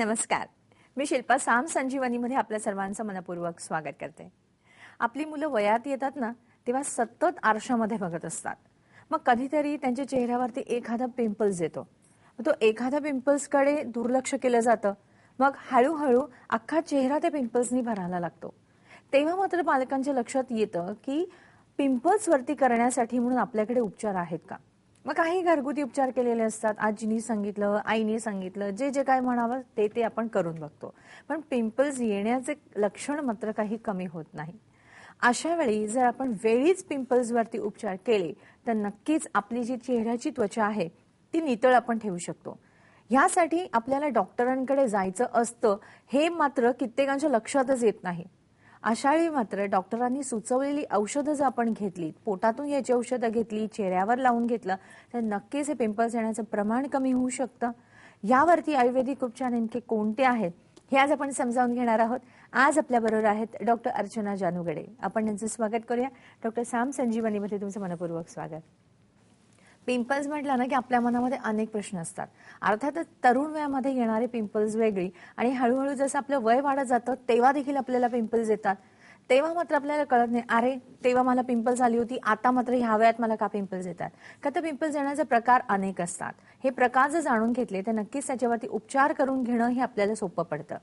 नमस्कार. मी शिल्पा साम संजीवनीमध्ये आपल्या सर्वांचं मनपूर्वक स्वागत करते. आपली मुलं वयात येतात ना तेव्हा सतत आरशामध्ये बघत असतात. मग कधीतरी त्यांच्या चेहऱ्यावरती एखादा पिंपल्स येतो. तो एखाद्या पिंपल्सकडे दुर्लक्ष केलं जातं. मग हळूहळू अख्खा चेहरा त्या पिंपल्सनी भरायला लागतो. तेव्हा मात्र पालकांच्या लक्षात येतं की पिंपल्स वरती करण्यासाठी म्हणून आपल्याकडे उपचार आहेत का? मग काही घरगुती उपचार केलेले असतात. आजीनी सांगितलं आईने सांगितलं जे जे काय म्हणावं ते ते आपण करून बघतो. पण पिंपल्स येण्याचे लक्षण मात्र काही कमी होत नाही. अशा वेळी जर आपण वेळीच पिंपल्सवरती उपचार केले तर नक्कीच आपली जी चेहऱ्याची त्वचा आहे ती नितळ आपण ठेवू शकतो. ह्यासाठी आपल्याला डॉक्टरांकडे जायचं असतं हे मात्र कित्येकांच्या लक्षातच येत नाही. अशावेळी मात्र डॉक्टरांनी सुचवलेली औषधं जर आपण घेतली पोटातून याची औषधं घेतली चेहऱ्यावर लावून घेतलं तर नक्कीच हे पिंपल्स येण्याचं प्रमाण कमी होऊ शकतं. यावरती आयुर्वेदिक उपचार नेमके कोणते आहेत हे आज आपण समजावून घेणार आहोत. आज आपल्या बरोबर आहेत डॉक्टर अर्चना जानुगडे. आपण त्यांचं स्वागत करूया. डॉक्टर साम संजीवनीमध्ये तुमचं मनपूर्वक स्वागत. पिंपल्स म्हटलं ना की आपल्या मनामध्ये अनेक प्रश्न असतात. अर्थातच तरुण वयामध्ये येणारे पिंपल्स वेगळी आणि हळूहळू जसं आपलं वय वाढत जातं तेव्हा देखील आपल्याला पिंपल्स येतात. तेव्हा मात्र आपल्याला कळत नाही अरे तेव्हा मला पिंपल्स आली होती आता मात्र ह्या वयात मला का पिंपल्स येतात? का तर पिंपल्स येण्याचे प्रकार अनेक असतात. हे प्रकार जर जाणून घेतले तर नक्कीच त्याच्यावरती उपचार करून घेणं हे आपल्याला सोपं पडतं.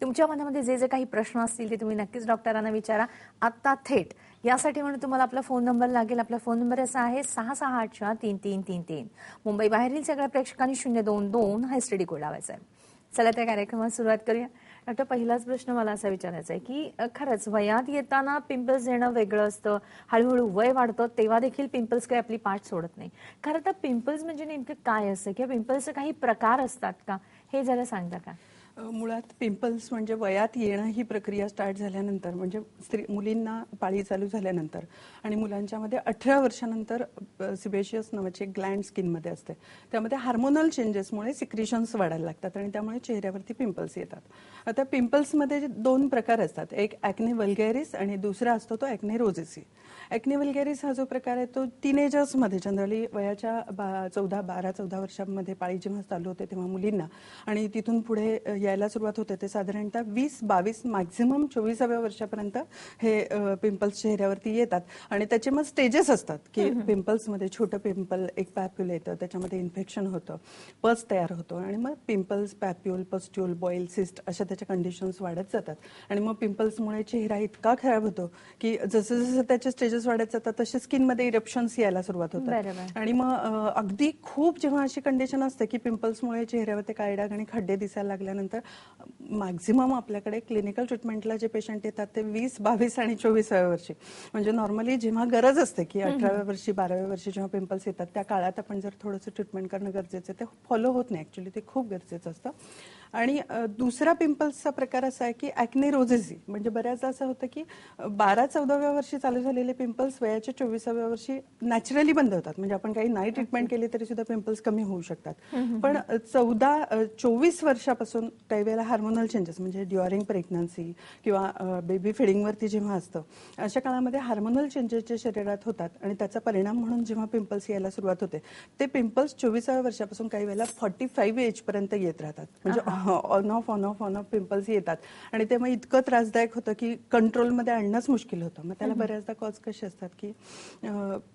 तुमच्या मनामध्ये जे जे काही प्रश्न असतील ते तुम्ही नक्कीच डॉक्टरांना विचारा. आत्ता थेट यासाठी म्हणून तुम्हाला आपला फोन नंबर लागेल. आपला फोन नंबर असा आहे सहा सहा आठ चार तीन तीन तीन तीन. मुंबई बाहेरील सगळ्या प्रेक्षकांनी शून्य दोन दोन हा स्टडी कोड लावायचा आहे. चला त्या कार्यक्रमात सुरुवात करूया. डॉक्टर पहिलाच प्रश्न मला असा विचारायचा आहे की खरंच वयात येताना पिंपल्स येणं वेगळं असतं. हळूहळू वय वाढतं तेव्हा देखील पिंपल्स काही आपली पाठ सोडत नाही. खरं तर पिंपल्स म्हणजे नेमकं काय असतं? किंवा पिंपल्सचे काही प्रकार असतात का? हे जरा सांगता का? मुळात पिंपल्स म्हणजे वयात येणं ही प्रक्रिया स्टार्ट झाल्यानंतर म्हणजे स्त्री मुलींना पाळी चालू झाल्यानंतर आणि मुलांच्यामध्ये अठरा वर्षानंतर सिबेशियस नावाची ग्लँड स्किनमध्ये असते. त्यामध्ये हार्मोनल चेंजेसमुळे सिक्रिशन्स वाढायला लागतात आणि त्यामुळे चेहऱ्यावरती पिंपल्स येतात. आता पिंपल्समध्ये दोन प्रकार असतात एक ॲक्ने वल्गॅरिस आणि दुसरा असतो तो ॲक्ने रोजेसी ॲक्ने वल्गॅरिस हा जो प्रकार आहे तो टीनेजर्समध्ये जनरली वयाच्या बा चौदा बारा चौदा वर्षांमध्ये पाळी जेव्हा चालू होते तेव्हा मुलींना आणि तिथून पुढे या यायला सुरुवात होते ते साधारणतः वीस बावीस मॅक्झिमम चोवीसाव्या वर्षापर्यंत हे पिंपल्स चेहऱ्यावरती येतात. आणि त्याचे मग स्टेजेस असतात की पिंपल्समध्ये छोटं पिंपल एक पॅप्युल येतं त्याच्यामध्ये इन्फेक्शन होतं पस तयार होतो आणि मग pimples papule pustule boil cyst अशा त्याच्या कंडिशन्स वाढत जातात. आणि मग पिंपल्समुळे चेहरा इतका खराब होतो की जसं जसं त्याचे स्टेजेस वाढत जातात तसे स्किनमध्ये इरप्शन्स यायला सुरुवात होतात. आणि मग अगदी खूप जेव्हा अशी कंडिशन असते की पिंपल्समुळे चेहऱ्यावरती काळे डाग आणि खड्डे दिसायला लागल्यानंतर मॅक्झिमम आपल्याकडे क्लिनिकल ट्रीटमेंटला जे पेशंट येतात ते वीस बावीस आणि चोवीसाव्या वर्षी म्हणजे नॉर्मली जेव्हा गरज असते की अठराव्या वर्षी बाराव्या वर्षी जेव्हा पिंपल्स येतात त्या काळात आपण जर थोडंसं ट्रीटमेंट करणं गरजेचं आहे ते फॉलो होत नाही. ऍक्च्युली ते खूप गरजेचं असतं. आणि दुसरा पिंपल्सचा प्रकार असा आहे की ॲक्ने रोजेसी म्हणजे बऱ्याचदा असं होतं की बारा चौदाव्या वर्षी चालू झालेले पिंपल्स वयाच्या चोवीसाव्या वर्षी नॅचरली बंद होतात. म्हणजे आपण काही नाही ट्रीटमेंट केली तरी सुद्धा पिंपल्स कमी होऊ शकतात. पण चौदा चोवीस वर्षापासून काही वेळेला हार्मोनल चेंजेस म्हणजे ड्युअरिंग प्रेग्नन्सी किंवा बेबी फिडिंगवरती जेव्हा असतं अशा काळामध्ये हार्मोनल चेंजेस जे शरीरात होतात आणि त्याचा परिणाम म्हणून जेव्हा पिंपल्स यायला सुरुवात होते ते पिंपल्स चोवीसाव्या वर्षापासून काही वेळेला फॉर्टी फाईव्ह एज पर्यंत येत राहतात. म्हणजे on off on off on off pimples येतात. आणि ते मग इतकं त्रासदायक होतं की कंट्रोलमध्ये आणणंच मुश्किल होतं. मग त्याला बऱ्याचदा कॉज कसे असतात की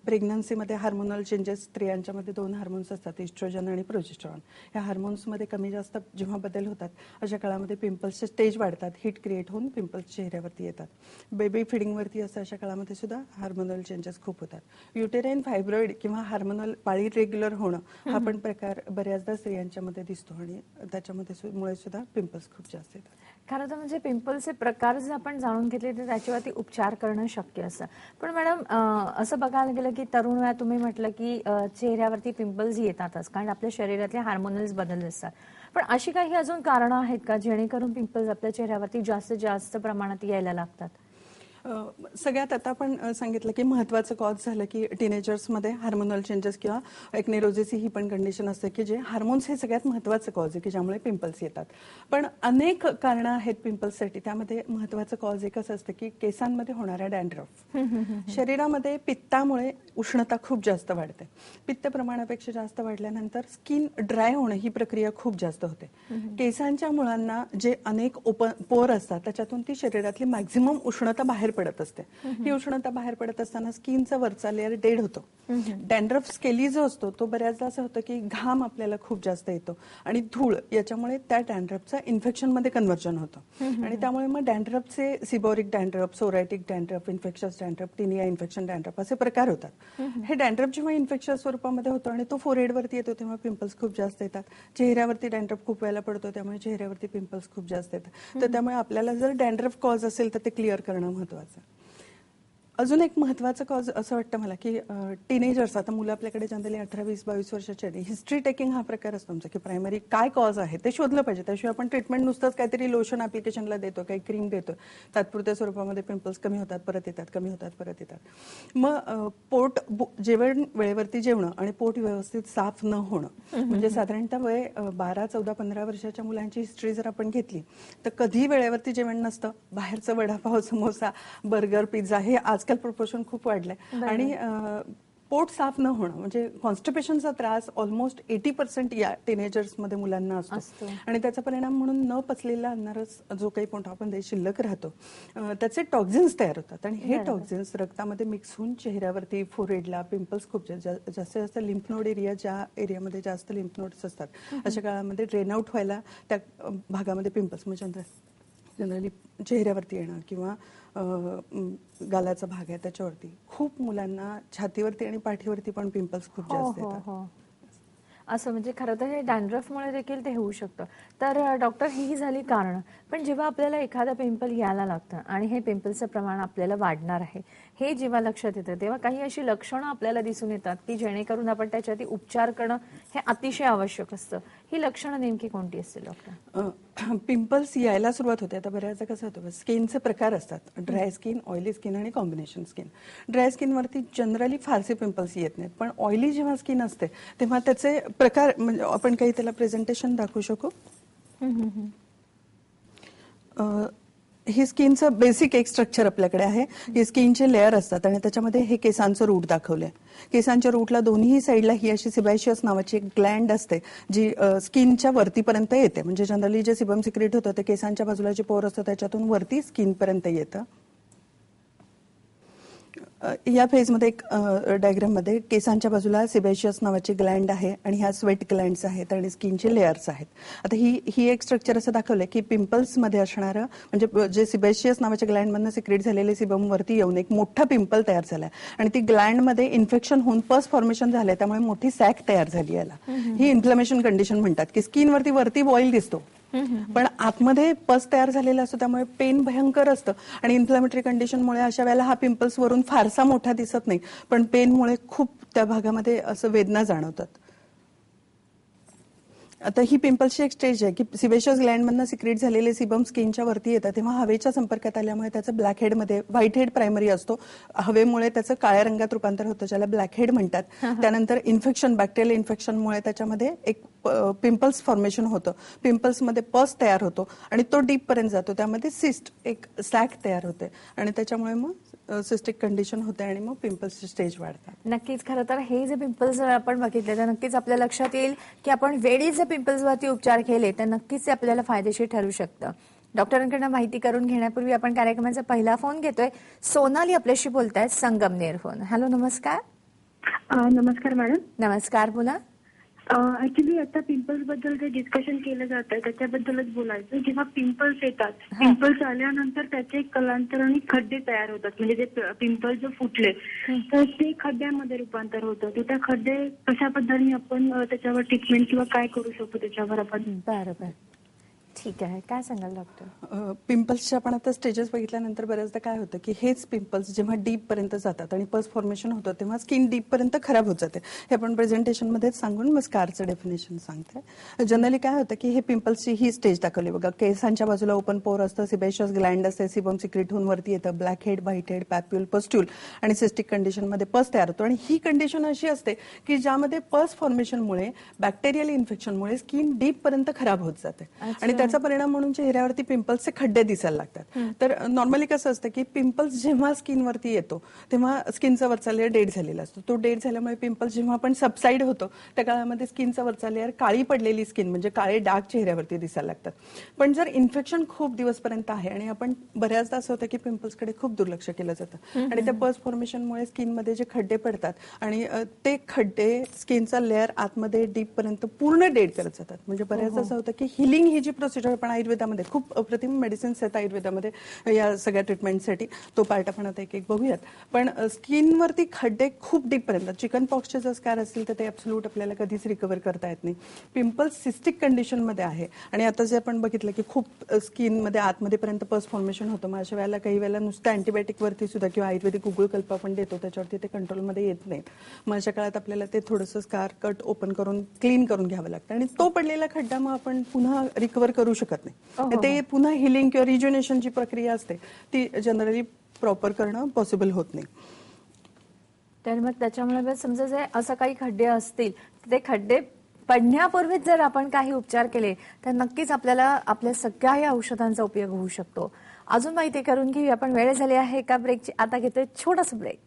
प्रेग्नन्सीमध्ये हार्मोनल चेंजेस स्त्रियांच्यामध्ये दोन हार्मोन्स असतात इस्ट्रोजन आणि प्रोजेस्ट्रॉन या हार्मोन्समध्ये कमी जास्त जेव्हा बदल होतात अशा काळामध्ये पिंपल्सचे स्टेज वाढतात हिट क्रिएट होऊन पिंपल्स चेहऱ्यावरती येतात. बेबी फिडिंगवरती असं अशा काळामध्ये सुद्धा हार्मोनल चेंजेस खूप होतात. युटेराईन फायब्रॉइड किंवा हार्मोनल पाळी रेग्युलर होणं हा पण प्रकार बऱ्याचदा स्त्रियांच्यामध्ये दिसतो आणि त्याच्यामध्ये मुळे सुद्धा पिंपल्स खूप जास्त येतात. खरं तर म्हणजे पिंपल्सचे प्रकार जर आपण जाणून घेतले तर त्याच्यावरती उपचार करणं शक्य असतं. पण मॅडम असं बघायला गेलं की तरुण वेळा तुम्ही म्हटलं की चेहऱ्यावरती पिंपल्स येतातच कारण आपल्या शरीरातले हार्मोनल्स बदल असतात. पण अशी काही अजून कारणं आहेत का? जेणेकरून पिंपल्स आपल्या चेहऱ्यावरती जास्तीत जास्त प्रमाणात यायला लागतात? सगळ्यात आता आपण सांगितलं की महत्वाचं कॉज झालं की टीनेजर्समध्ये हार्मोनल चेंजेस किंवा एक्नेरोजिस ही पण कंडिशन असते की जे हार्मोन्स हे सगळ्यात महत्वाचं कॉज आहे की ज्यामुळे पिंपल्स येतात. पण अनेक कारणं आहेत पिंपल्ससाठी त्यामध्ये महत्वाचं कॉज एकच असतं की केसांमध्ये होणाऱ्या डॅन्ड्रफ शरीरामध्ये पित्तामुळे उष्णता खूप जास्त वाढते. पित्त प्रमाणापेक्षा जास्त वाढल्यानंतर स्किन ड्राय होणं ही प्रक्रिया खूप जास्त होते. केसांच्या मुळांना जे अनेक ओपन पोर असतात त्याच्यातून ती शरीरातली मॅक्झिमम उष्णता बाहेर पडत असते. ही उष्णता बाहेर पडत असताना स्किनचा वरचा लेअर डेड होतो. डॅन्ड्रफ स्केली जो असतो तो बऱ्याचदा असं होतं की घाम आपल्याला खूप जास्त येतो आणि धूळ याच्यामुळे त्या डॅन्ड्रफचा इन्फेक्शनमध्ये कन्व्हर्जन होतं. आणि त्यामुळे मग डॅन्ड्रफचे seborrheic dandruff psoriatic dandruff infectious dandruff tinea infection dandruff असे प्रकार होतात. हे डॅन्ड्रफ जेव्हा इन्फेक्शन स्वरूपामध्ये होतो आणि तो फोरहेडवरती येतो तेव्हा पिंपल्स खूप जास्त येतात. चेहऱ्यावरती डॅन्ड्रफ खूप वेळेला पडतो त्यामुळे चेहऱ्यावरती पिंपल्स खूप जास्त येतात. तर त्यामुळे आपल्याला जर डॅन्ड्रफ कॉज असेल तर ते क्लिअर करणं महत्वाचं आहे. अजून एक महत्वाचं कॉज असं वाटतं मला की टीनेजर्स आता मुलं आपल्याकडे जनरली अठरा वीस बावीस वर्षाचे हिस्ट्री टेकिंग हा प्रकार असतो आमचा की प्रायमरी काय कॉज आहे ते शोधलं पाहिजे. त्याशिवाय आपण ट्रीटमेंट नुसतंच काहीतरी लोशन ऍप्लिकेशनला देतो काही क्रीम देतो तात्पुरत्या स्वरूपामध्ये पिंपल्स कमी होतात परत येतात कमी होतात परत येतात. मग पोट जेवण वेळेवरती जेवणं आणि पोट व्यवस्थित साफ न होणं. म्हणजे साधारणतः वय बारा चौदा पंधरा वर्षाच्या मुलांची हिस्ट्री जर आपण घेतली तर कधी वेळेवरती जेवण नसतं? बाहेरचं वडापाव समोसा बर्गर पिझ्झा हे आजकाल प्रपोर्शन खूप वाढलंय. आणि पोट साफ न होणं म्हणजे कॉन्स्टिपेशनचा त्रास ऑलमोस्ट एटी पर्सेंट या टीनेजर्समध्ये मुलांना असतो. आणि त्याचा परिणाम म्हणून न पचलेला अन्नारस जो काही पोटामध्ये शिल्लक राहतो त्याचे टॉक्झिन्स तयार होतात. आणि हे टॉक्झिन्स रक्तामध्ये मिक्स होऊन चेहऱ्यावरती फोरहेडला पिंपल्स खूप जास्तीत जास्त लिम्फ नोड एरिया ज्या एरियामध्ये जास्त लिम्फ नोड्स असतात अशा काळामध्ये ड्रेन आउट व्हायला त्या भागामध्ये पिंपल्स म्हणजे जनरली चेहऱ्यावरती येणं किंवा गालाचा भाग आहे त्याच्यावरती. खूप मुलांना छातीवरती आणि पाठीवरती पण पिंपल्स खूप हो जास्त हो येतात. हो. असं म्हणजे खरं तर हे डॅन्ड्रफमुळे देखील ते होऊ शकतं. तर डॉक्टर ही झाली कारण. पण जेव्हा आपल्याला एखादा पिंपल यायला लागतं आणि हे पिंपलचं प्रमाण आपल्याला वाढणार आहे हे जेव्हा लक्षात येतं तेव्हा काही अशी लक्षणं आपल्याला दिसून येतात की जेणेकरून आपण त्याच्यावरती उपचार करणं हे अतिशय आवश्यक असतं. ही लक्षणं नेमकी कोणती असतील डॉक्टर पिंपल्स यायला सुरुवात होते. आता बऱ्याचदा कसं होतं स्किनचे प्रकार असतात. ड्राय स्किन ऑइली स्किन आणि कॉम्बिनेशन स्किन. ड्राय स्किनवरती जनरली फारसे पिंपल्स येत नाहीत. पण ऑइली जेव्हा स्किन असते तेव्हा त्याचे प्रकार म्हणजे आपण काही त्याला प्रेझेंटेशन दाखवू शकू? हे स्किनचं बेसिक एक स्ट्रक्चर आपल्याकडे आहे. हे स्किनचे लेअर असतात आणि त्याच्यामध्ये हे केसांचं रूट दाखवलंय. केसांच्या रूटला दोन्ही साईडला ही अशी सिबायशियस नावाची एक ग्लँड असते जी स्किनच्या वरतीपर्यंत येते. म्हणजे जनरली जे सिबम सिक्रेट होतं ते केसांच्या बाजूला जे पोर असतं त्याच्यातून वरती स्किनपर्यंत येतं. या फेजमध्ये एक डायग्राममध्ये केसांच्या बाजूला सिबेशियस नावाची ग्लँड आहे आणि ह्या स्वेट ग्लँड्स आहेत आणि स्किनचे लेअर्स आहेत. आता ही ही एक स्ट्रक्चर असं दाखवलंय की पिंपल्समध्ये असणारं म्हणजे जे सिबेशियस नावाच्या ग्लँड मधनं सिक्रेट झालेले सिबम वरती येऊन एक मोठा पिंपल तयार झालाय. आणि ती ग्लँडमध्ये इन्फेक्शन होऊन पस फॉर्मेशन झालंय त्यामुळे मोठी सॅक तयार झाली याला. ही इन्फ्लमेशन कंडिशन म्हणतात की स्किन वरती वरती बॉईल दिसतो. पण आतमध्ये पस तयार झालेला असतो त्यामुळे पेन भयंकर असतं. आणि इन्फ्लॅमेटरी कंडिशनमुळे अशा वेळेला हा पिंपल्स वरून फारसा मोठा दिसत नाही. पण पेनमुळे खूप त्या भागामध्ये असं वेदना जाणवतात. आता ही पिंपल्सची एक स्टेज आहे की सिबेशियस ग्लँडमधनं सिक्रेट झालेले सिबम स्किनच्या वरती येतात. तेव्हा हवेच्या संपर्कात आल्यामुळे त्याचं ब्लॅक हेडमध्ये व्हाईट हेड प्रायमरी असतो. हवेमुळे त्याचं काळ्या रंगात रूपांतर होतं ज्याला ब्लॅक हेड म्हणतात. त्यानंतर इन्फेक्शन बॅक्टेरियल इन्फेक्शनमुळे त्याच्यामध्ये एक पिंपल्स फॉर्मेशन होतं. पिंपल्समध्ये पस तयार होतो आणि तो डीप पर्यंत जातो. त्यामध्ये सिस्ट एक सॅक तयार होते. आणि त्याच्यामुळे मग सिस्टिक कंडिशन होते आणि मग पिंपल्सची स्टेज वाढतात. नक्कीच खरं तर हे जे पिंपल्स जर आपण बघितले तर नक्कीच आपल्या लक्षात येईल की आपण वेळी जर पिंपल्सवरती उपचार केले तर नक्कीच ते आपल्याला फायदेशीर ठरू शकतं. डॉक्टरांकडनं माहिती करून घेण्यापूर्वी आपण कार्यक्रमाचा पहिला फोन घेतोय. सोनाली आपल्याशी बोलतायत संगमनेर फोन. हॅलो नमस्कार. नमस्कार मॅडम. नमस्कार बोला. ऍक्च्युली आता पिंपल्सबद्दल जे डिस्कशन केलं जातं त्याच्याबद्दलच बोलायचं. जेव्हा पिंपल्स येतात पिंपल्स आल्यानंतर त्याचे कलांतराने खड्डे तयार होतात. म्हणजे ते पिंपल्स जो फुटले तर ते खड्ड्यामध्ये रूपांतर होतं. तर त्या खड्डे कशा पद्धतीने आपण त्याच्यावर ट्रीटमेंट किंवा काय करू शकतो त्याच्यावर आपण? बरं बरं ठीक आहे. काय सांगाल डॉक्टर पिंपल्सच्या आपण आता स्टेजेस बघितल्यानंतर बऱ्याचदा काय होतं की हेच पिंपल्स जेव्हा डीप पर्यंत जातात आणि पस फॉर्मेशन होतं तेव्हा स्किन डीप पर्यंत खराब होत जाते. हे आपण प्रेझेंटेशन मध्येच सांगून मग स्कारचं डेफिनेशन सांगते. जनरली काय होतं की हे पिंपल्सची ही स्टेज दाखवली बघा. केसांच्या बाजूला ओपन पोर असतं सिबेशियस ग्लँड असते सिबम सिक्रेट होऊन वरती येतं black head white head papule pustule आणि सिस्टिक कंडिशनमध्ये पस तयार होतो. आणि ही कंडिशन अशी असते की ज्यामध्ये पस फॉर्मेशनमुळे बॅक्टेरियल इन्फेक्शनमुळे स्किन डीप पर्यंत खराब होत जाते. आणि त्याचा परिणाम म्हणून चेहऱ्यावरती पिंपल्सचे खड्डे दिसायला लागतात. तर नॉर्मली कसं असतं की पिंपल्स जेव्हा स्किनवरती येतो तेव्हा स्किनचा वरचा लेअर डेड झालेला असतो. तो डेड झाल्यामुळे पिंपल्स जेव्हा आपण सबसाईड होतो त्या काळामध्ये स्किनचा वरचा लेअर काळी पडलेली स्किन म्हणजे काळे डाग चेहऱ्यावरती दिसायला लागतात. पण जर इन्फेक्शन खूप दिवसपर्यंत आहे आणि आपण बऱ्याचदा असं होतं की पिंपल्सकडे खूप दुर्लक्ष केलं जातं. आणि त्या पस फॉर्मेशनमुळे स्किनमध्ये जे खड्डे पडतात आणि ते खड्डे स्किनचा लेअर आतमध्ये डीप पर्यंत पूर्ण डेड करत जातात. म्हणजे बऱ्याचदा असं होतं की हिलिंग ही जी प्रोसिजर आपण आयुर्वेदामध्ये खूप अप्रतिम मेडिसिन्स आहेत आयुर्वेदामध्ये या सगळ्या ट्रीटमेंटसाठी तो पार्ट आपण आता एक एक बघूयात. पण स्किनवरती खड्डे खूप डीपपर्यंत चिकन पॉक्सचे जर स्कार असतील तर ते ॲब्सोल्यूट आपल्याला कधीच रिकवर करता येत नाही. पिंपल्स सिस्टिक कंडिशनमध्ये आहे. आणि आता जे आपण बघितलं की खूप स्किनमध्ये आतमध्ये पर्यंत पस फॉर्मेशन होतं. मग अशा वेळेला काही वेळेला नुसतं अँटीबायोटिकवरती सुद्धा किंवा आयुर्वेदिक गुगळ कल्प आपण देतो त्याच्यावरती ते कंट्रोलमध्ये येत नाहीत. मग अशा काळात आपल्याला ते थोडंसं स्कार कट ओपन करून क्लीन करून घ्यावं लागतं. आणि तो पडलेला खड्डा मग आपण पुन्हा रिकवर करू शकत नाही. ते पुन्हा हिलिंग किंवा रिज्युनेशनची प्रक्रिया असते. ती जनरली प्रॉपर करणं पॉसिबल होत नाही. तर मग त्याच्यामुळे समजा जे असं काही खड्डे असतील ते खड्डे पडण्यापूर्वीच जर आपण काही उपचार केले तर नक्कीच आपल्याला आपल्या सगळ्या या औषधांचा उपयोग होऊ शकतो. अजून माहिती करून घेऊया आपण वेळ झाली आहे एका ब्रेकची आता घेतोय छोटासा ब्रेक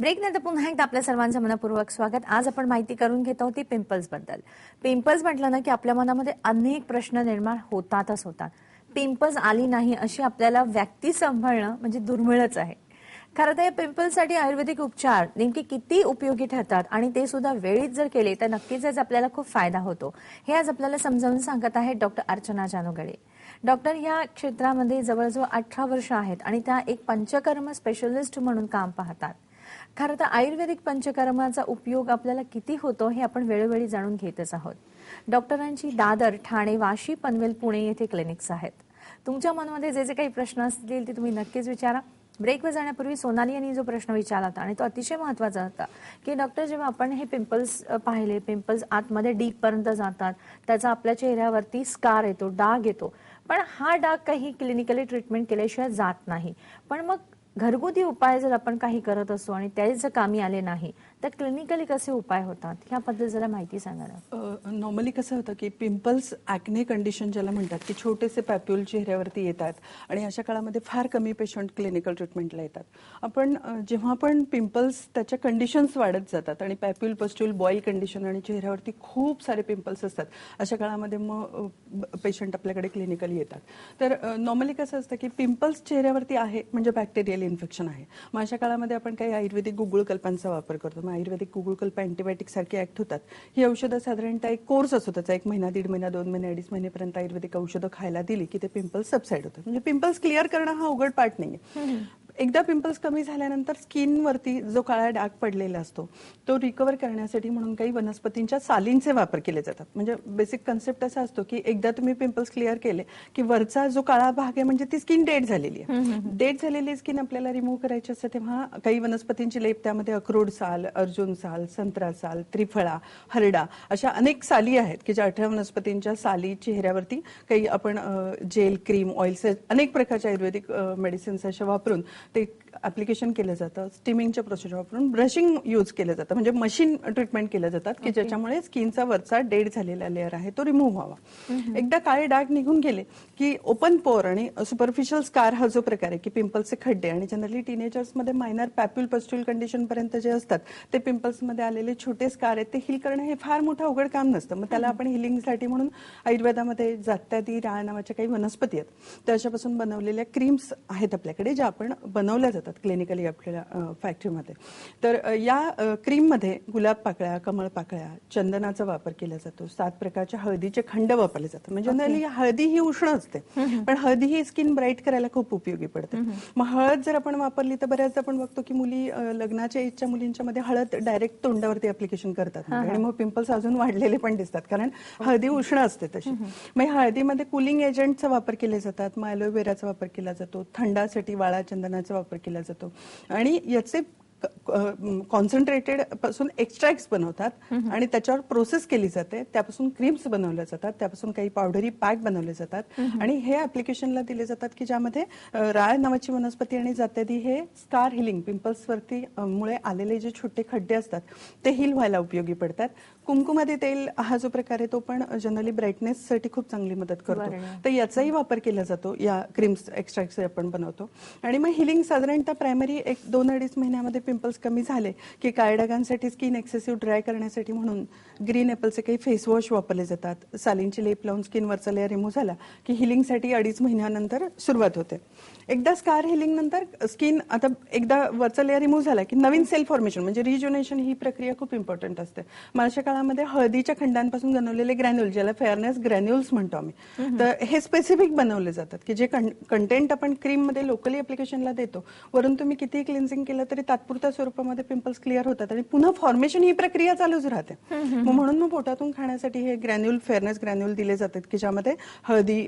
ब्रेक नंतर पुन्हा एकदा आपल्या सर्वांचं मनपूर्वक स्वागत. आज आपण माहिती करून घेत आहोत ती पिंपल्सबद्दल. पिंपल्स म्हटलं ना की आपल्या मनामध्ये अनेक प्रश्न निर्माण होतातच होतात. पिंपल्स आली नाही अशी आपल्याला व्यक्ती सांभाळणं म्हणजे दुर्मिळच आहे. खरं तर या पिंपल्ससाठी आयुर्वेदिक उपचार नेमके किती उपयोगी ठरतात आणि ते सुद्धा वेळीच जर केले तर नक्कीच आपल्याला खूप फायदा होतो. हे आज आपल्याला समजावून सांगत आहेत डॉक्टर अर्चना जानोगडे. डॉक्टर या क्षेत्रामध्ये जवळजवळ अठरा वर्ष आहेत आणि त्या एक पंचकर्म स्पेशलिस्ट म्हणून काम पाहतात. खरं तर आयुर्वेदिक पंचकर्माचा उपयोग आपल्याला किती होतो हे आपण वेळोवेळी जाणून घेतच आहोत. डॉक्टरांची दादर ठाणे वाशी पनवेल पुणे येथे क्लिनिक्स आहेत. तुमच्या मनामध्ये जे जे काही प्रश्न असतील ते तुम्ही नक्कीच विचारा. ब्रेकवर जाण्यापूर्वी सोनाली यांनी जो प्रश्न विचारला होता आणि तो अतिशय महत्त्वाचा होता की डॉक्टर जेव्हा आपण हे पिंपल्स पाहिले पिंपल्स आतमध्ये डीप पर्यंत जातात त्याचा आपल्या चेहऱ्यावरती स्कार येतो डाग येतो. पण हा डाग काही क्लिनिकली ट्रीटमेंट केल्याशिवाय जात नाही. पण मग घरगुती उपाय जर आपण काही करत असतो आणि त्याचं जर कामी आले नाही तर क्लिनिकली कसे उपाय होतात? ह्याबद्दल जरा माहिती सांगा ना. नॉर्मली कसं होतं की पिंपल्स ॲक्ने कंडिशन ज्याला म्हणतात की छोटेसे पॅप्युल चेहऱ्यावरती येतात आणि अशा काळामध्ये फार कमी पेशंट क्लिनिकल ट्रीटमेंटला येतात. आपण जेव्हा पण पिंपल्स त्याच्या कंडिशन्स वाढत जातात आणि पॅप्युल पस्ट्यूल बॉईल कंडिशन आणि चेहऱ्यावरती खूप सारे पिंपल्स असतात अशा काळामध्ये मग पेशंट आपल्याकडे क्लिनिकली येतात. तर नॉर्मली कसं असतं की पिंपल्स चेहऱ्यावरती आहे म्हणजे बॅक्टेरियल इन्फेक्शन आहे. मग अशा काळामध्ये आपण काही आयुर्वेदिक गुगुळ कल्पांचा वापर करतो. किंवा आयुर्वेदिक गुगळकल्प अँटीबायोटिक सारखी ऍक्ट होतात. ही औषधं साधारणतः एक कोर्स असतो त्याचा. एक महिना दीड महिना दोन महिने अडीच महिनेपर्यंत आयुर्वेदिक औषधं खायला दिली की ते पिंपल्स सबसाईड होतात. म्हणजे पिंपल्स क्लिअर करणं हा अवघड पार्ट नाही एकदा पिंपल्स कमी झाल्यानंतर स्किनवरती जो काळा डाग पडलेला असतो तो रिकवर करण्यासाठी म्हणून काही वनस्पतींच्या सालींचे वापर केले जातात. म्हणजे बेसिक कन्सेप्ट असा असतो की एकदा तुम्ही पिंपल्स क्लिअर केले की वरचा जो काळा भाग आहे म्हणजे ती स्किन डेड झालेली आहे. डेड झालेली स्किन आपल्याला रिमूव्ह करायची असते तेव्हा काही वनस्पतींची लेप त्यामध्ये अक्रोड साल अर्जुन साल संत्रा साल त्रिफळा हरडा अशा अनेक साली आहेत की ज्या अठरा वनस्पतींच्या साली चेहऱ्यावरती काही आपण जेल क्रीम ऑइल्स अनेक प्रकारच्या आयुर्वेदिक मेडिसिन्स अशा वापरून ते ऍप्लिकेशन केलं जातं स्टिमिंगच्या प्रोसिजर वापरून ब्रशिंग यूज केलं जातं. म्हणजे मशीन ट्रीटमेंट केलं जातात की ज्याच्यामुळे स्किनचा वरचा डेड झालेला लेअर आहे तो रिमूव्ह व्हावा. एकदा काळे डाग निघून गेले की ओपन पोर आणि सुपरफिशियल स्कार हा जो प्रकार आहे की पिंपल्सचे खड्डे आणि जनरली टीनेजर्समध्ये मायनर पॅप्युल पस्ट्यूल कंडिशन पर्यंत जे असतात ते पिंपल्समध्ये आलेले छोटे स्कार आहेत ते हिल करणं हे फार मोठं अवघड काम नसतं. मग त्याला आपण हिलिंगसाठी म्हणून आयुर्वेदामध्ये जात्यादी राळ नावाच्या काही वनस्पती आहेत. त्याच्यापासून बनवलेल्या क्रीम्स आहेत आपल्याकडे ज्या आपण बनवल्या जातात. जातात क्लिनिकली आपल्याला फॅक्टरीमध्ये तर या क्रीममध्ये गुलाब पाकळ्या कमळ पाकळ्या चंदनाचा वापर केला जातो. सात प्रकारच्या हळदीचे खंड वापरले जातात. म्हणजे जनरली हळदी ही उष्ण असते पण हळदी ही स्किन ब्राईट करायला खूप उपयोगी पडते. मग हळद जर आपण वापरली तर बऱ्याचदा आपण बघतो की मुली लग्नाच्या एजच्या मुलींच्या मध्ये हळद डायरेक्ट तोंडावरती अप्लिकेशन करतात. आणि मग पिंपल्स अजून वाढलेले पण दिसतात कारण हळदी उष्ण असते तशी. मग हळदीमध्ये कुलिंग एजंटचा वापर केले जातात मग ॲलोवेराचा वापर केला जातो थंडासाठी वाळा चंदनाचा वापर केला जातो. आणि याचे कॉन्सन्ट्रेटेडपासून एक्स्ट्रॅक्ट बनवतात आणि त्याच्यावर प्रोसेस केली जाते. त्यापासून क्रीम्स बनवल्या जातात. त्यापासून काही पावडरी पॅक बनवले जातात. आणि हे ऍप्लिकेशनला दिले जातात की ज्यामध्ये राळ नावाची वनस्पती आणि जात्यादी हे स्कार हिलिंग पिंपल्स वरती मुळे आलेले जे छोटे खड्डे असतात ते हिल व्हायला उपयोगी पडतात. कुंकुमादी तेल हा जो प्रकार आहे तो पण जनरली ब्राईटनेस साठी खूप चांगली मदत करतो. तर याचाही वापर केला जातो. या क्रीम्स एक्स्ट्रॅक्ट आपण बनवतो. आणि मग हिलिंग साधारणतः प्रायमरी एक दोन अडीच महिन्यामध्ये पिंपल्स कमी झाले की काळ्या डागांसाठी स्किन एक्सेसिव्ह ड्राय करण्यासाठी म्हणून ग्रीन ॲपलचे काही फेस वॉश वापरले जातात. सालींची लेप लावून स्किनवरचा लेअर रिमूव्ह झाला की हिलिंगसाठी अडीच महिन्यानंतर सुरुवात होते. एकदा स्कार हिलिंग नंतर स्किन आता एकदा वरचा लेअर रिमूव्ह झाला की नवीन सेल फॉर्मेशन म्हणजे रिज्युनेशन ही प्रक्रिया खूप इम्पॉर्टंट असते. मागच्या काळामध्ये हळदीच्या खंडांपासून बनवलेले ग्रॅन्युल ज्याला फेअरनेस ग्रॅन्युल्स म्हणतो आम्ही तर हे स्पेसिफिक बनवले जातात की जे कंटेंट आपण क्रीममध्ये लोकली अप्लिकेशनला देतो वरून तुम्ही किती क्लिन्सिंग केलं तरी तात्पुरत्या स्वरूपामध्ये पिंपल्स क्लिअर होतात आणि पुन्हा फॉर्मेशन ही प्रक्रिया चालूच राहते. मग म्हणून मग पोटातून खाण्यासाठी हे ग्रॅन्युल फेअरनेस ग्रॅन्युल दिले जातात की ज्यामध्ये हळदी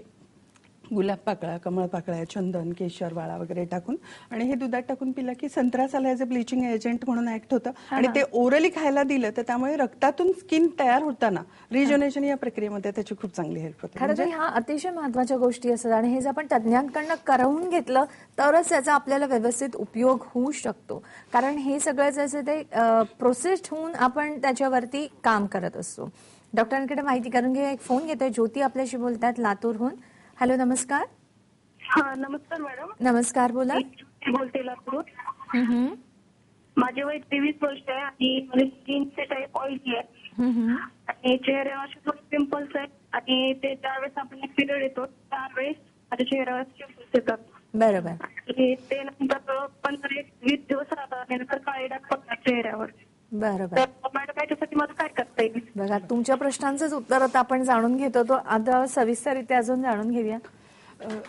गुलाब पाकळा कमळ पाकळ्या चंदन केशर वाळा वगैरे टाकून आणि हे दुधात टाकून पिलं की संत्रा साला ॲज अ ब्लिचिंग एजंट म्हणून ऍक्ट होतं. आणि ते ओरली खायला दिलं तर त्यामुळे रक्तातून स्किन तयार होताना रिजनेशन या प्रक्रियेमध्ये त्याची खूप चांगली हेल्प होते. खरं तर ह्या अतिशय महत्त्वाच्या गोष्टी असतात आणि हे जर आपण तज्ज्ञांकडनं करवून घेतलं तरच त्याचा आपल्याला व्यवस्थित उपयोग होऊ शकतो. कारण हे सगळं जसं ते प्रोसेस्ड होऊन आपण त्याच्यावरती काम करत असतो. डॉक्टरांकडे माहिती करून घेऊया एक फोन घेतोय ज्योती आपल्याशी बोलतात लातूरहून. हॅलो नमस्कार. हा नमस्कार मॅडम. नमस्कार बोला. मी बोलते लातूर. हम्म, हम्म. माझे वय तेवीस वर्ष आहे आणि माझी स्किनचे टाईप ऑइली आहे. हम्म. आणि चेहऱ्यावर असे थोडे पिंपल्स आहेत. आणि ते ज्यावेळेस आपण पिरियड येतो त्यावेळेस माझ्या चेहऱ्यावर पिंपल्स येतात. बरोबर. आणि ते नंतर पंधरा एक वीस दिवस राहतात. आणि नंतर काळे डाग पडतात चेहऱ्यावर. बरोबर तर मॅडम याच्यासाठी मला काय करता येईल बघा तुमच्या प्रश्नांचंच उत्तर आता आपण जाणून घेतो. तो आता सविस्तररित्या अजून जाणून घेऊया.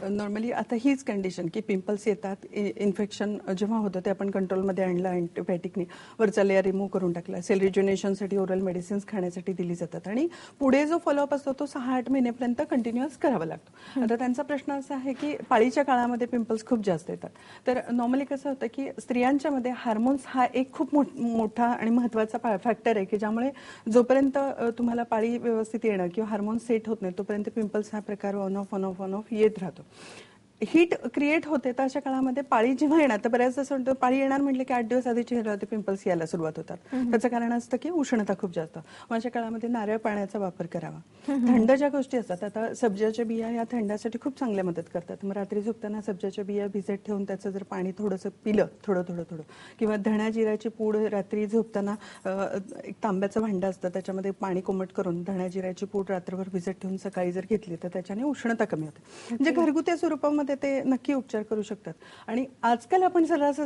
नॉर्मली आता हीच कंडिशन की पिंपल्स येतात इन्फेक्शन जेव्हा होतं ते आपण कंट्रोलमध्ये आणलं अँटीबायोटिकने वरचा लेअर रिमूव्ह करून टाकला सेल रिज्युनेशनसाठी ओरल मेडिसिन्स खाण्यासाठी दिली जातात. आणि पुढे जो फॉलोअप असतो तो सहा आठ महिन्यापर्यंत कंटिन्युअस करावा लागतो. आता त्यांचा प्रश्न असा आहे की पाळीच्या काळामध्ये पिंपल्स खूप जास्त येतात. तर नॉर्मली कसं होतं की स्त्रियांच्या मध्ये हार्मोन्स हा एक खूप मोठ- मोठा आणि महत्त्वाचा फॅक्टर आहे की ज्यामुळे जोपर्यंत तुम्हाला पाळी व्यवस्थित येणं किंवा हार्मोन्स सेट होत नाही तोपर्यंत पिंपल्स हा प्रकार on off on off on off येत राहतो हीट क्रिएट होते तर अशा काळामध्ये पाळी जेव्हा येणार तर बऱ्याचदा असं म्हणतो पाळी येणार म्हटलं की आठ दिवस आधी चेहऱ्यावरती पिंपल्स यायला सुरुवात होतात. त्याचं कारण असतं की उष्णता खूप जास्त. मग अशा काळामध्ये नारळ पाण्याचा वापर करावा. थंड ज्या गोष्टी असतात आता सब्जाच्या बिया या थंडासाठी खूप चांगल्या मदत करतात. मग रात्री झोपताना सब्जाच्या बिया भिजत ठेवून त्याचं जर पाणी थोडंसं पिलं थोडं थोडं थोडं किंवा धण्या जिऱ्याची पूड रात्री झोपताना एक तांब्याचं भांडं असतं त्याच्यामध्ये पाणी कोमट करून धण्या जिऱ्याची पूड रात्रभर भिजत ठेवून सकाळी जर घेतली तर त्याच्याने उष्णता कमी होते. म्हणजे घरगुती स्वरूपामध्ये ते नक्की उपचार करू शकतात. आणि आजकाल आपण सर्रास